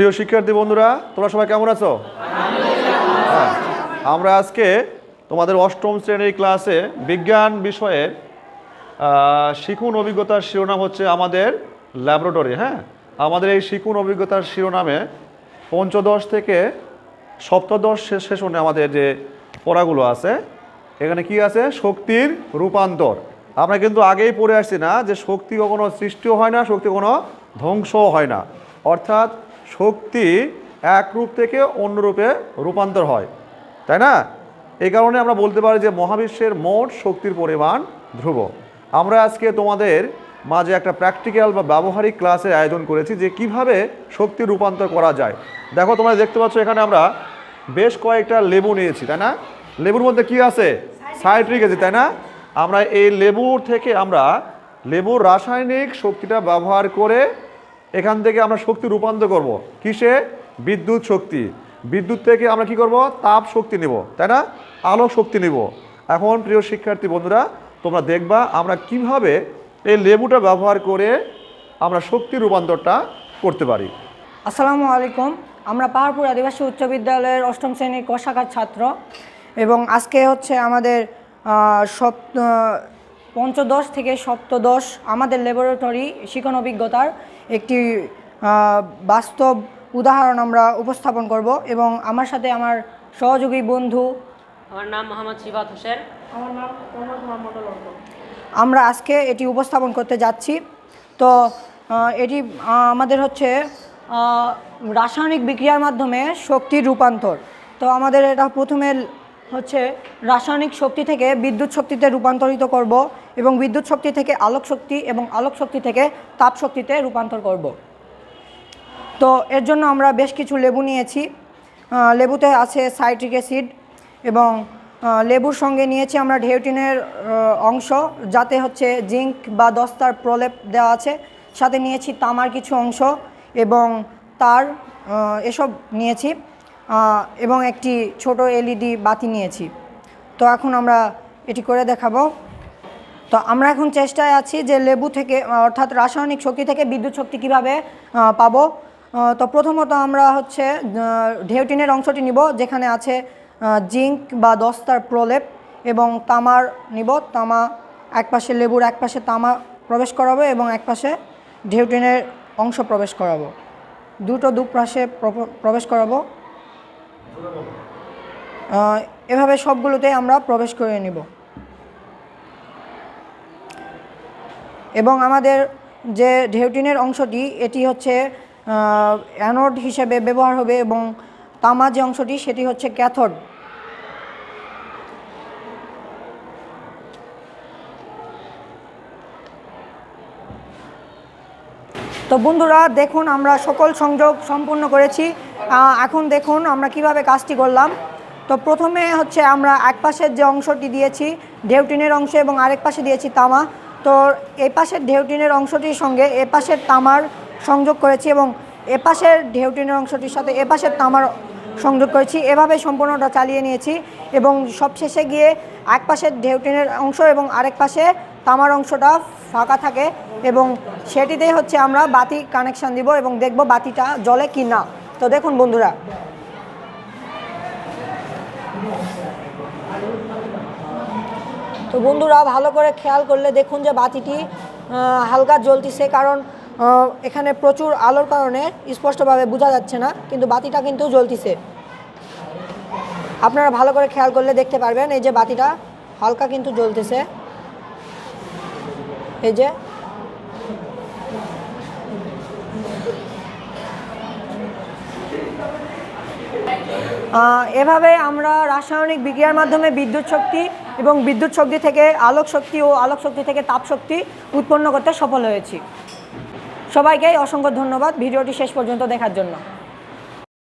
প্রিয় শিক্ষার্থী বন্ধুরা তোমরা সবাই কেমন আছো? হ্যাঁ, আমরা আজকে তোমাদের অষ্টম শ্রেণির ক্লাসে বিজ্ঞান বিষয়ের আহ, শিখুন অভিজ্ঞতার শিরোনাম হচ্ছে আমাদের ল্যাবরেটরি হ্যাঁ? আমাদের এই শিখুন অভিজ্ঞতার শিরোনামে পঞ্চদশ থেকে সপ্তদশ সেশনে আমাদের যে পড়াগুলো আছে এখানে কি আছে? শক্তির রূপান্তর। আমরা কিন্তু আগেই পড়ে আসছি না যে শক্তি কখনো সৃষ্টিও হয় না শক্তি কোনো ধ্বংসও হয় না। অর্থাৎ শক্তি এক রূপ থেকে অন্য রূপে রূপান্তর হয় তাই না? এই কারণে আমরা বলতে পারি যে মহাবিশ্বের মোট শক্তির পরিমাণ ধ্রুব। আমরা আজকে তোমাদের মাঝে একটা প্র্যাকটিক্যাল বা ব্যবহারিক ক্লাসের আয়োজন করেছি যে কীভাবে শক্তি রূপান্তর করা যায়। দেখো তোমরা দেখতে পাচ্ছ এখানে আমরা বেশ কয়েকটা লেবু নিয়েছি তাই না? লেবুর মধ্যে কি আছে? সাইট্রিক অ্যাসিড তাই না? আমরা এই লেবুর থেকে আমরা লেবুর রাসায়নিক শক্তিটা ব্যবহার করে এখান থেকে আমরা শক্তি রূপান্তর করব। কিসে? বিদ্যুৎ শক্তি। বিদ্যুৎ থেকে আমরা কি করব? তাপ শক্তি নেব, তাই না? আলো শক্তি নেব। এখন প্রিয় শিক্ষার্থী বন্ধুরা, তোমরা দেখবা আমরা কীভাবে এই লেবুটা ব্যবহার করে আমরা শক্তি রূপান্তরটা করতে পারি। আসসালামু আলাইকুম। আমরা পাহাড়পুর আদিবাসী উচ্চ বিদ্যালয়ের অষ্টম শ্রেণির ক শাখার ছাত্র এবং আজকে হচ্ছে আমাদের সপ্ত পঞ্চদশ থেকে সপ্তদশ আমাদের ল্যাবরেটরি শিখন অভিজ্ঞতার একটি বাস্তব উদাহরণ আমরা উপস্থাপন করব এবং আমার সাথে আমার সহযোগী বন্ধু আমার নাম মোহাম্মদ সিবাত হোসেন। আমরা আজকে এটি উপস্থাপন করতে যাচ্ছি। তো এটি আমাদের হচ্ছে রাসায়নিক বিক্রিয়ার মাধ্যমে শক্তির রূপান্তর। তো আমাদের এটা প্রথমে হচ্ছে রাসায়নিক শক্তি থেকে বিদ্যুৎ শক্তিতে রূপান্তরিত করব এবং বিদ্যুৎ শক্তি থেকে আলোক শক্তি এবং আলোক শক্তি থেকে তাপ শক্তিতে রূপান্তর করব। তো এর জন্য আমরা বেশ কিছু লেবু নিয়েছি। লেবুতে আছে সাইট্রিক অ্যাসিড এবং লেবুর সঙ্গে নিয়েছি আমরা ঢেউটিনের অংশ যাতে হচ্ছে জিঙ্ক বা দস্তার প্রলেপ দেওয়া আছে। সাথে নিয়েছি তামার কিছু অংশ এবং তার এসব নিয়েছি। এবং একটি ছোট এলইডি বাতি নিয়েছি। তো এখন আমরা এটি করে দেখাবো। তো আমরা এখন চেষ্টায় আছি যে লেবু থেকে, অর্থাৎ রাসায়নিক শক্তি থেকে বিদ্যুৎ শক্তি কীভাবে পাবো। তো প্রথমত আমরা হচ্ছে ঢেউটিনের অংশটি নিব, যেখানে আছে জিঙ্ক বা দস্তার প্রলেপ এবং তামার নিব। তামা এক পাশে লেবুর এক পাশে তামা প্রবেশ করাবো এবং এক পাশে ঢেউটিনের অংশ প্রবেশ করাবো। দুটো দুপাশে প্রব- প্রবেশ করাবো। এভাবে সবগুলোতে আমরা প্রবেশ করে নিব। এবং আমাদের যে ঢেউটিনের অংশটি, এটি হচ্ছে অ্যানোড হিসেবে ব্যবহার হবে এবং তামা যে অংশটি, সেটি হচ্ছে ক্যাথোড। তো বন্ধুরা, দেখুন, আমরা সকল সংযোগ সম্পূর্ণ করেছি। এখন দেখুন, আমরা কীভাবে কাজটি করলাম। তো প্রথমে হচ্ছে আমরা এক পাশের যে অংশটি দিয়েছি ঢেউটিনের অংশ এবং আরেক পাশে দিয়েছি তামা। তো এই পাশের ঢেউটিনের অংশটির সঙ্গে এ পাশের তামার সংযোগ করেছি এবং এ পাশের ঢেউটিনের অংশটির সাথে এ পাশের তামার সংযোগ করেছি। এভাবে সম্পূর্ণটা চালিয়ে নিয়েছি এবং সবশেষে গিয়ে এক পাশের ঢেউটিনের অংশ এবং আরেক পাশে তামার অংশটা ফাঁকা থাকে এবং সেটিতেই হচ্ছে আমরা বাতি কানেকশন দিব এবং দেখব বাতিটা জলে কি না তো দেখুন বন্ধুরা। তো বন্ধুরা, ভালো করে খেয়াল করলে দেখুন যে বাতিটি হালকা জ্বলতিছে কারণ এখানে প্রচুর আলোর কারণে স্পষ্টভাবে বোঝা যাচ্ছে না, কিন্তু বাতিটা কিন্তু জ্বলতিছে। আপনারা ভালো করে খেয়াল করলে দেখতে পারবেন, এই যে বাতিটা হালকা কিন্তু জ্বলতেছে। এই যে। এভাবে আমরা রাসায়নিক বিক্রিয়ার মাধ্যমে বিদ্যুৎ শক্তি এবং বিদ্যুৎ শক্তি থেকে আলোক শক্তি ও আলোক শক্তি থেকে তাপ শক্তি উৎপন্ন করতে সফল হয়েছি। সবাইকে অসংখ্য ধন্যবাদ ভিডিওটি শেষ পর্যন্ত দেখার জন্য।